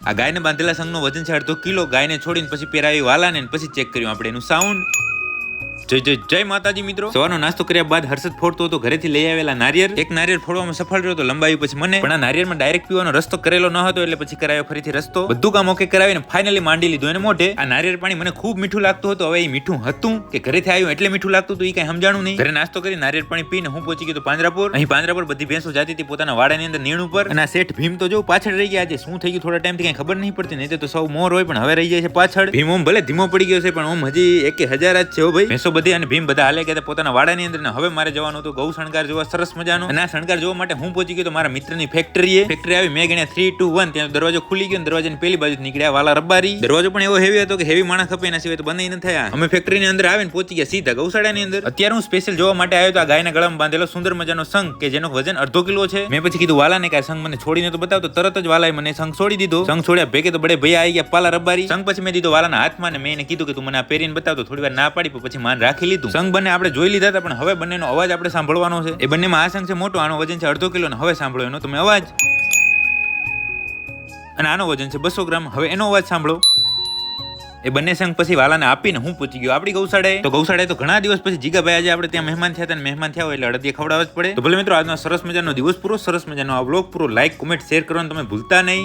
આ ગાયને બાંધેલા સંઘનું વજન છે અડધો કિલો ગાયને છોડીને પછી પહેરાવી વાલાને પછી ચેક કર્યું આપણે એનું સાઉન્ડ જય જય જય માતાજી મિત્રો. સવારનો નાસ્તો કર્યા બાદ હર્ષદ ફોડતો હતો. ઘરેથી લઈ આવેલા નારિયેળ. એક નારિયેળ ફોડવામાં સફળ રહ્યો તો લંબાયું પછી મને. પણ આ નારિયેળમાં ડાયરેક્ટ પીવાનો રસ્તો કરેલો ન હતો એટલે પછી કરાયો ફરીથી રસ્તો. બધું કામ ઓકે કરાવીને ફાઇનલી માંડી લીધું એને મોઢે. આ નારિયેળ પાણી મને ખૂબ મીઠું લાગતું હતું. હવે એ મીઠું હતું કે ઘરેથી આવ્યું એટલે મીઠું લાગતું હતું, એ કઈ સમજાણું નહીં. ઘરે નાસ્તો કરી નારિયેળ પાણી પીને હું પહોંચી ગયો પાંજરાપુર. અહીં પાંજરાપુર બધી ભેંસો જાતી હતી પોતાના વાડાની અંદર નીણ ઉપર. અને આ શેઠ ભીમ તો જો પાછળ રહી ગયા આજે શું થઈ ગયું? થોડા ટાઈમથી કઈ ખબર નહીં પડતી, નહીં તો સૌ મોર હોય પણ હવે રહી જાય છે પાછળ. ભીમ ઓમ ભલે ધીમો પડી ગયો છે, પણ ઓમ હજી એક હજાર જ છે ભાઈ. ભેંસો બધી અને ભીમ બધા હાલે ગયા પોતાના વાડાની અંદર ને હવે મારે જવાનું હતું ગૌ શણગાર જોવા, સરસ મજાનો. અને આ શણગાર જોવા માટે હું પહોંચી ગયો તો મારા મિત્રની ફેક્ટરીએ ફેક્ટરી આવી મેં ગણ્યા થ્રી ટુ વન ત્યાં દરવાજો ખુલી ગયો દરવાજાની પેલી બાજુ નીકળ્યા વાલા રબારી. દરવાજો પણ એવો હેવી હતો કે હેવી માણસ ખપે એના સિવાય તો બંધ ન થયા. અમે ફેક્ટરીની અંદર આવીને પહોંચી ગયા સીધા ગૌશાળાની અંદર. અત્યારે હું સ્પેશિયલ જોવા માટે આવ્યો તો આ ગાયના ગળામાં બાંધેલો સુંદર મજાનો સંઘ કે જેનો વજન અડધો કિલો છે. મેં પછી કીધું, વાલાને કે આ સંઘ મને છોડીને તો બતાવ તો તરત જ વાલાએ મને સંઘ છોડી દીધો. સંઘ છોડ્યા ભેગે તો બડે ભૈયા આવી ગયા પાલા રબારી. સંઘ પછી મેં દીધો વાલાના હાથમાં ને મેં એને કીધું કે તું મને આ પહેરીને બતાવ તો થોડી વાર ના પાડી પછી માન રાખી લીધું. સંઘ બંને આપણે જોઈ લીધા હતા, પણ હવે બંનેનો અવાજ આપણે સાંભળવાનો છે. એ બંનેમાં આ સંઘ છે મોટો, આનો વજન છે અડધો કિલો ને હવે સાંભળો એનો તમે અવાજ. અને આનો વજન છે બસો ગ્રામ. હવે એનો અવાજ સાંભળો. એ બંને સંઘ પછી વાલાને આપીને હું પૂછી ગયો, આપણી ગૌશાળાએ? તો ગૌશાળાએ તો ઘણા દિવસ પછી જીગાભાઈ આજે આપણે ત્યાં મહેમાન થયા હતા મહેમાન થયા હોય એટલે અડદિયા ખવડાવવા જ પડે. તો ભલે મિત્રો, આજનો સરસ મજાનો દિવસ પૂરો, સરસ મજાનો આ બ્લોગ પૂરો. લાઈક કોમેન્ટ શેર કરવાનું તમે ભૂલતા નહીં.